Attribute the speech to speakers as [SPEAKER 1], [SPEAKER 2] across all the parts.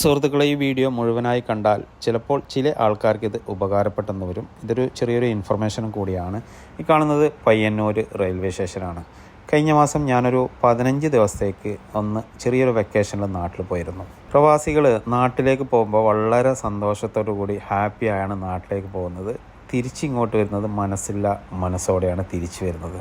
[SPEAKER 1] സുഹൃത്തുക്കളെ ഈ വീഡിയോ മുഴുവനായി കണ്ടാൽ ചിലപ്പോൾ ചില ആൾക്കാർക്ക് ഇത് ഉപകാരപ്പെട്ടെന്ന് വരും. ഇതൊരു ചെറിയൊരു ഇൻഫർമേഷനും കൂടിയാണ്. ഈ കാണുന്നത് പയ്യന്നൂർ റെയിൽവേ സ്റ്റേഷനാണ് കഴിഞ്ഞ മാസം ഞാനൊരു പതിനഞ്ച് ദിവസത്തേക്ക് ഒന്ന് ചെറിയൊരു വെക്കേഷനിൽ നാട്ടിൽ പോയിരുന്നു. പ്രവാസികൾ നാട്ടിലേക്ക് പോകുമ്പോൾ വളരെ സന്തോഷത്തോടു കൂടി ഹാപ്പിയായാണ് നാട്ടിലേക്ക് പോകുന്നത്. തിരിച്ചിങ്ങോട്ട് വരുന്നത് മനസ്സില്ല മനസ്സോടെയാണ് തിരിച്ചു വരുന്നത്.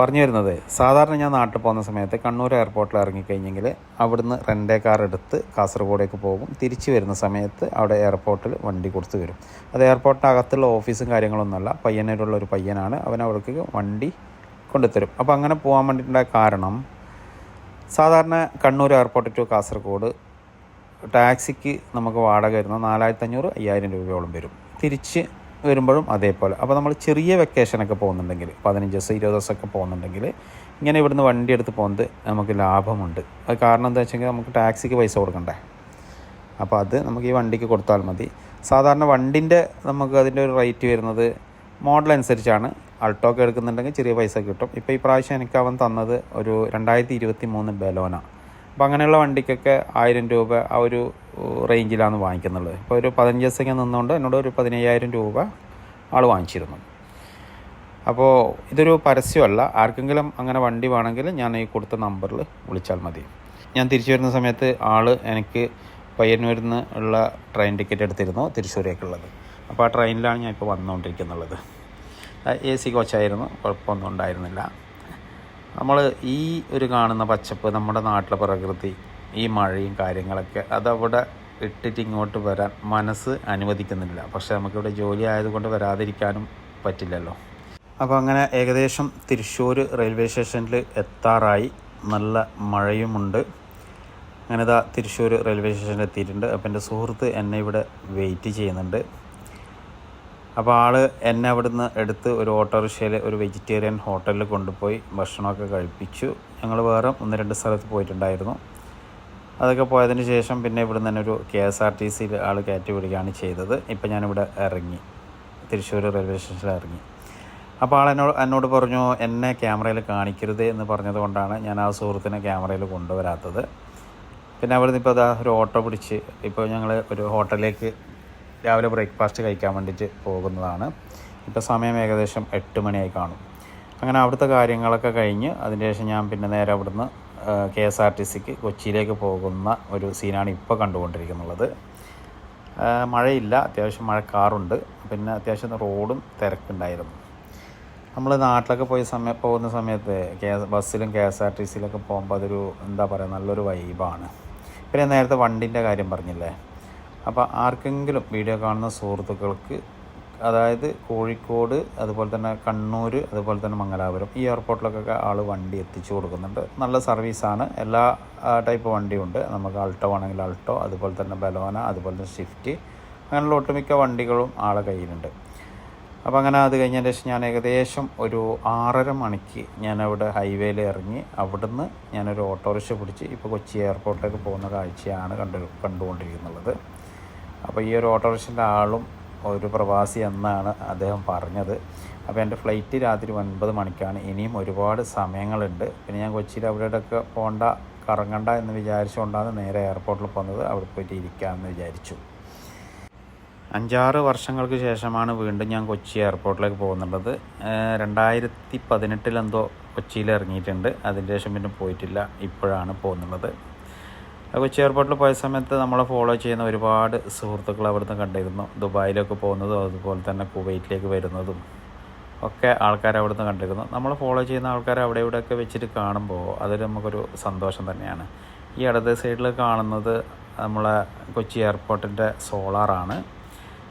[SPEAKER 1] പറഞ്ഞു വരുന്നത് സാധാരണ ഞാൻ നാട്ടിൽ പോകുന്ന സമയത്ത് കണ്ണൂർ എയർപോർട്ടിൽ ഇറങ്ങിക്കഴിഞ്ഞെങ്കിൽ അവിടുന്ന് റെന്റേ കാർ എടുത്ത് കാസർഗോഡേക്ക് പോകും. തിരിച്ചു വരുന്ന സമയത്ത് അവിടെ എയർപോർട്ടിൽ വണ്ടി കൊടുത്തു വരും. അത് എയർപോർട്ടിനകത്തുള്ള ഓഫീസും കാര്യങ്ങളൊന്നുമല്ല പയ്യന്നൂരുള്ള ഒരു പയ്യനാണ്. അവൻ അവർക്ക് വണ്ടി കൊണ്ടുത്തരും. അപ്പോൾ അങ്ങനെ പോകാൻ വേണ്ടിയിട്ടുള്ള കാരണം സാധാരണ കണ്ണൂർ എയർപോർട്ട് ടു കാസർഗോഡ് ടാക്സിക്ക് നമുക്ക് വാടക വരുന്നത് നാലായിരത്തി അഞ്ഞൂറ് അയ്യായിരം രൂപയോളം വരും. തിരിച്ച് വരുമ്പോഴും അതേപോലെ. അപ്പോൾ നമ്മൾ ചെറിയ വെക്കേഷനൊക്കെ പോകുന്നുണ്ടെങ്കിൽ പതിനഞ്ച് ദിവസം ഇരുപത് ദിവസമൊക്കെ പോകുന്നുണ്ടെങ്കിൽ ഇങ്ങനെ ഇവിടുന്ന് വണ്ടി എടുത്ത് പോകുന്നത് നമുക്ക് ലാഭമുണ്ട്. അത് കാരണം എന്താ വെച്ചെങ്കിൽ നമുക്ക് ടാക്സിക്ക് പൈസ കൊടുക്കണ്ടേ? അപ്പോൾ അത് നമുക്ക് ഈ വണ്ടിക്ക് കൊടുത്താൽ മതി. സാധാരണ വണ്ടിന്റെ നമുക്ക് അതിന്റെ ഒരു റേറ്റ് വരുന്നത് മോഡൽ അനുസരിച്ചാണ്. അൾട്ടോക്ക് എടുക്കുന്നുണ്ടെങ്കിൽ ചെറിയ പൈസ കിട്ടും. ഇപ്പോൾ ഈ പ്രാവശ്യം എനിക്ക് അവൻ തന്നത് ഒരു രണ്ടായിരത്തി ഇരുപത്തി മൂന്ന് ബലോന. അങ്ങനെയുള്ള വണ്ടിക്കൊക്കെ ആയിരം രൂപ ആ ഒരു റേഞ്ചിലാണ് വാങ്ങിക്കുന്നുള്ളത്. ഇപ്പോൾ ഒരു പതിനഞ്ച് ദിവസമൊക്കെ നിന്നുകൊണ്ട് എന്നോട് ഒരു പതിനയ്യായിരം രൂപ ആൾ വാങ്ങിച്ചിരുന്നു. അപ്പോൾ ഇതൊരു പരസ്യമല്ല. ആർക്കെങ്കിലും അങ്ങനെ വണ്ടി വേണമെങ്കിൽ ഞാൻ ഈ കൊടുത്ത നമ്പറിൽ വിളിച്ചാൽ മതി. ഞാൻ തിരിച്ചു വരുന്ന സമയത്ത് ആൾ എനിക്ക് പയ്യന്നൂരിൽ നിന്ന് ഉള്ള ട്രെയിൻ ടിക്കറ്റ് എടുത്തിരുന്നു. തൃശ്ശൂരേക്കുള്ളത് അപ്പോൾ ആ ട്രെയിനിലാണ് ഞാൻ ഇപ്പോൾ വന്നുകൊണ്ടിരിക്കുന്നുള്ളത്. എ സി കോച്ചായിരുന്നു കുഴപ്പമൊന്നും ഉണ്ടായിരുന്നില്ല. നമ്മൾ ഈ ഒരു കാണുന്ന പച്ചപ്പ് നമ്മുടെ നാട്ടിലെ പ്രകൃതി ഈ മഴയും കാര്യങ്ങളൊക്കെ അതവിടെ ഇട്ടിട്ട് ഇങ്ങോട്ട് വരാൻ മനസ്സ് അനുവദിക്കുന്നില്ല. പക്ഷേ നമുക്കിവിടെ ജോലി ആയതുകൊണ്ട് വരാതിരിക്കാനും പറ്റില്ലല്ലോ. അപ്പോൾ അങ്ങനെ ഏകദേശം തൃശ്ശൂർ റെയിൽവേ സ്റ്റേഷനിൽ എത്താറായി. നല്ല മഴയുമുണ്ട്. അങ്ങനെ ഇതാ തൃശ്ശൂർ റെയിൽവേ സ്റ്റേഷനിൽ എത്തിയിട്ടുണ്ട്. അപ്പോൾ എന്റെ സുഹൃത്ത് എന്നെ ഇവിടെ വെയിറ്റ് ചെയ്യുന്നുണ്ട്. അപ്പോൾ ആൾ എന്നെ അവിടുന്ന് എടുത്ത് ഒരു ഓട്ടോറിക്ഷയിൽ ഒരു വെജിറ്റേറിയൻ ഹോട്ടലിൽ കൊണ്ടുപോയി ഭക്ഷണമൊക്കെ കഴിപ്പിച്ചു. ഞങ്ങൾ വേറെ ഒന്ന് രണ്ട് സ്ഥലത്ത് പോയിട്ടുണ്ടായിരുന്നു. അതൊക്കെ പോയതിന് ശേഷം പിന്നെ ഇവിടുന്ന് തന്നെ ഒരു കെ എസ് ആർ ടി സിയിൽ ആൾ കയറ്റി വിടുകയാണ് ചെയ്തത്. ഇപ്പം ഞാനിവിടെ ഇറങ്ങി. തൃശ്ശൂർ റെയിൽവേ സ്റ്റേഷനിൽ ഇറങ്ങി. അപ്പോൾ ആൾ എന്നോട് എന്നോട് പറഞ്ഞു എന്നെ ക്യാമറയിൽ കാണിക്കരുത് എന്ന് പറഞ്ഞതുകൊണ്ടാണ് ഞാൻ ആ സുഹൃത്തിനെ ക്യാമറയിൽ കൊണ്ടുവരാത്തത്. പിന്നെ അവിടുന്ന് ഇപ്പോൾ അതാ ഒരു ഓട്ടോ പിടിച്ച് ഇപ്പോൾ ഞങ്ങൾ ഒരു ഹോട്ടലിലേക്ക് രാവിലെ ബ്രേക്ക്ഫാസ്റ്റ് കഴിക്കാൻ വേണ്ടിയിട്ട് പോകുന്നതാണ്. ഇപ്പോൾ സമയം ഏകദേശം എട്ട് മണിയായി കാണും. അങ്ങനെ അവിടുത്തെ കാര്യങ്ങളൊക്കെ കഴിഞ്ഞ് അതിന് ശേഷം ഞാൻ പിന്നെ നേരെ അവിടുന്ന് കെ എസ് ആർ ടി സിക്ക് കൊച്ചിയിലേക്ക് പോകുന്ന ഒരു സീനാണ് ഇപ്പോൾ കണ്ടുകൊണ്ടിരിക്കുന്നുള്ളത് മഴയില്ല അത്യാവശ്യം മഴക്കാറുണ്ട് പിന്നെ അത്യാവശ്യം റോഡും തിരക്കുണ്ടായിരുന്നു. നമ്മൾ നാട്ടിലൊക്കെ പോയ സമയം പോകുന്ന സമയത്ത് കെ ബസ്സിലും കെ എസ് ആർ ടി സിയിലൊക്കെ പോകുമ്പോൾ അതൊരു എന്താ പറയുക നല്ലൊരു വൈബാണ്. പിന്നെ നേരത്തെ വണ്ടിന്റെ കാര്യം പറഞ്ഞില്ലേ? അപ്പോൾ ആർക്കെങ്കിലും വീഡിയോ കാണുന്ന സുഹൃത്തുക്കൾക്ക് അതായത് കോഴിക്കോട് അതുപോലെ തന്നെ കണ്ണൂർ അതുപോലെ തന്നെ മംഗലാപുരം ഈ എയർപോർട്ടിലൊക്കെ ആൾ വണ്ടി എത്തിച്ചു കൊടുക്കുന്നുണ്ട്. നല്ല സർവീസാണ്. എല്ലാ ടൈപ്പ് വണ്ടിയുണ്ട്. നമുക്ക് ആൾട്ടോ ആണെങ്കിൽ ആൾട്ടോ അതുപോലെ തന്നെ ബലോന അതുപോലെ തന്നെ ഷിഫ്റ്റ് അങ്ങനെയുള്ള ഒട്ടുമിക്ക വണ്ടികളും ആളെ കയ്യിലുണ്ട്. അപ്പോൾ അങ്ങനെ അത് കഴിഞ്ഞതിന് ശേഷം ഞാൻ ഏകദേശം ഒരു ആറര മണിക്ക് ഞാൻ അവിടെ ഹൈവേയിൽ ഇറങ്ങി അവിടുന്ന് ഞാനൊരു ഓട്ടോറിക്ഷ പിടിച്ച് ഇപ്പോൾ കൊച്ചി എയർപോർട്ടിലേക്ക് പോകുന്ന കാഴ്ചയാണ് കണ്ടു കണ്ടുകൊണ്ടിരിക്കുന്നത്. അപ്പോൾ ഈ ഒരു ഓട്ടോറിക്ഷന്റെ ആളും ഒരു പ്രവാസി എന്നാണ് അദ്ദേഹം പറഞ്ഞത്. അപ്പോൾ എന്റെ ഫ്ലൈറ്റ് രാത്രി ഒൻപത് മണിക്കാണ്. ഇനിയും ഒരുപാട് സമയങ്ങളുണ്ട്. പിന്നെ ഞാൻ കൊച്ചിയിൽ അവിടെയൊക്കെ പോകണ്ട കറങ്ങണ്ട എന്ന് വിചാരിച്ചുകൊണ്ടാണ് നേരെ എയർപോർട്ടിൽ പോകുന്നത്. അവിടെ പോയിട്ട് ഇരിക്കാമെന്ന് വിചാരിച്ചു. അഞ്ചാറ് വർഷങ്ങൾക്ക് ശേഷമാണ് വീണ്ടും ഞാൻ കൊച്ചി എയർപോർട്ടിലേക്ക് പോകുന്നുള്ളത്. രണ്ടായിരത്തി പതിനെട്ടിലെന്തോ കൊച്ചിയിൽ ഇറങ്ങിയിട്ടുണ്ട്. അതിന് ശേഷം പിന്നെ പോയിട്ടില്ല. ഇപ്പോഴാണ് പോകുന്നുള്ളത്. കൊച്ചി എയർപോർട്ടിൽ പോയ സമയത്ത് നമ്മളെ ഫോളോ ചെയ്യുന്ന ഒരുപാട് സുഹൃത്തുക്കൾ അവിടുന്ന് കണ്ടിരുന്നു. ദുബായിലൊക്കെ പോകുന്നതും അതുപോലെ തന്നെ കുവൈറ്റിലേക്ക് വരുന്നതും ഒക്കെ ആൾക്കാർ അവിടുന്ന് കണ്ടിരുന്നു. നമ്മൾ ഫോളോ ചെയ്യുന്ന ആൾക്കാർ അവിടെ ഇവിടെയൊക്കെ വെച്ചിട്ട് കാണുമ്പോൾ അതൊരു നമുക്കൊരു സന്തോഷം തന്നെയാണ്. ഈ ഇടത് സൈഡിൽ കാണുന്നത് നമ്മളെ കൊച്ചി എയർപോർട്ടിന്റെ സോളാറാണ്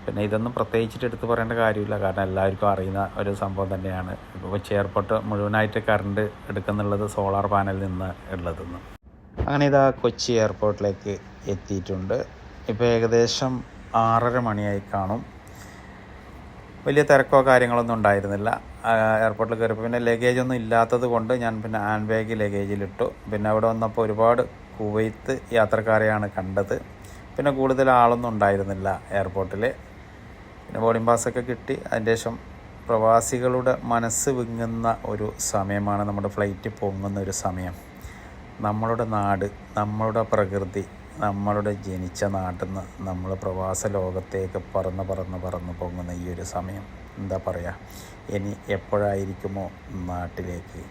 [SPEAKER 1] പിന്നെ ഇതൊന്നും പ്രത്യേകിച്ചിട്ട് എടുത്ത് പറയേണ്ട കാര്യമില്ല. കാരണം എല്ലാവർക്കും അറിയുന്ന ഒരു സംഭവം തന്നെയാണ്. ഇപ്പോൾ കൊച്ചി എയർപോർട്ട് മുഴുവനായിട്ട് കറണ്ട് എടുക്കുന്നുള്ളത് സോളാർ പാനലിൽ നിന്ന് ഉള്ളതെന്ന്. അങ്ങനെ ഇതാ കൊച്ചി എയർപോർട്ടിലേക്ക് എത്തിയിട്ടുണ്ട്. ഇപ്പോൾ ഏകദേശം ആറര മണിയായി കാണും. വലിയ തിരക്കോ കാര്യങ്ങളൊന്നും ഉണ്ടായിരുന്നില്ല. എയർപോർട്ടിൽ കയറിയപ്പോൾ പിന്നെ ലഗേജ് ഒന്നും ഇല്ലാത്തത് കൊണ്ട് ഞാൻ പിന്നെ ഹാൻഡ് ബാഗ് ലഗേജിലിട്ടു പിന്നെ അവിടെ വന്നപ്പോൾ ഒരുപാട് കുവൈത്ത് യാത്രക്കാരെയാണ് കണ്ടത്. പിന്നെ കൂടുതൽ ആളൊന്നും ഉണ്ടായിരുന്നില്ല എയർപോർട്ടിൽ പിന്നെ ബോർഡിംഗ് പാസ്സൊക്കെ കിട്ടി. അതിന്റെ ശേഷം പ്രവാസികളുടെ മനസ്സ് വിങ്ങുന്ന ഒരു സമയമാണ് നമ്മുടെ ഫ്ലൈറ്റ് പൊങ്ങുന്ന ഒരു സമയം. നമ്മളുടെ നാട് നമ്മളുടെ പ്രകൃതി നമ്മളുടെ ജനിച്ച നാട്ടിൽ നിന്ന് നമ്മൾ പ്രവാസ ലോകത്തേക്ക് പറന്ന് പറന്ന് പറന്ന് പൊങ്ങുന്ന ഈ ഒരു സമയം. എന്താ പറയുക ഇനി എപ്പോഴായിരിക്കുമോ നാട്ടിലേക്ക്